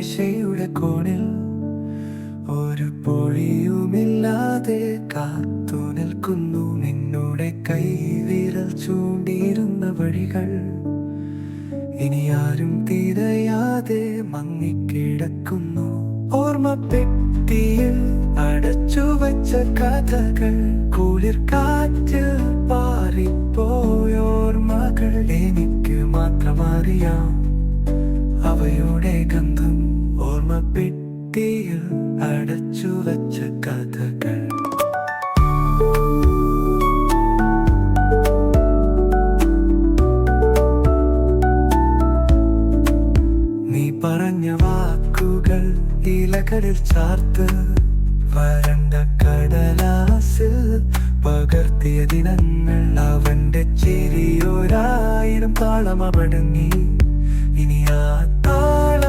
മേശയുടെ കോണിൽ ഒരു പൊഴിയുമില്ലാതെ കാത്തു നിൽക്കുന്നു. നിന്നോടെ കൈവിരൽ ചൂണ്ടിയിരുന്ന വഴികൾ ഇനി ആരും തിരയാതെ മങ്ങിക്കിടക്കുന്നു. ഓർമ്മ പെട്ടിയിൽ അടച്ചു വച്ച കഥകൾ കുളിർ കാറ്റിൽ പാറിപ്പോയോർമകൾ എനിക്ക് മാത്രമറിയാം അവയുടെ ഗന്ധം പെട്ടിയിൽ അടച്ചു വച്ച കഥകൾ. നീ പറഞ്ഞ വാക്കുകൾ ഇലകളിൽ ചാർത്ത് വരണ്ട കടലാസിൽ പകർത്തിയ ദിനങ്ങൾ അവന്റെ ചിരിയൊരായിരം താളമടങ്ങി ഇനി ആ താളമാരും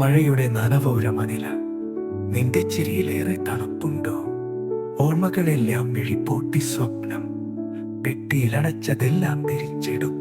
മഴയുടെ നനവോരമനില നിന്റെ ചിരിയിലേറെ തണുപ്പുണ്ടോ ഓർമ്മകളെല്ലാം വിഴിപ്പോട്ടി സ്വപ്നം. പെട്ടിയിലടച്ചതെല്ലാം തിരിച്ചെടുക്കുമോ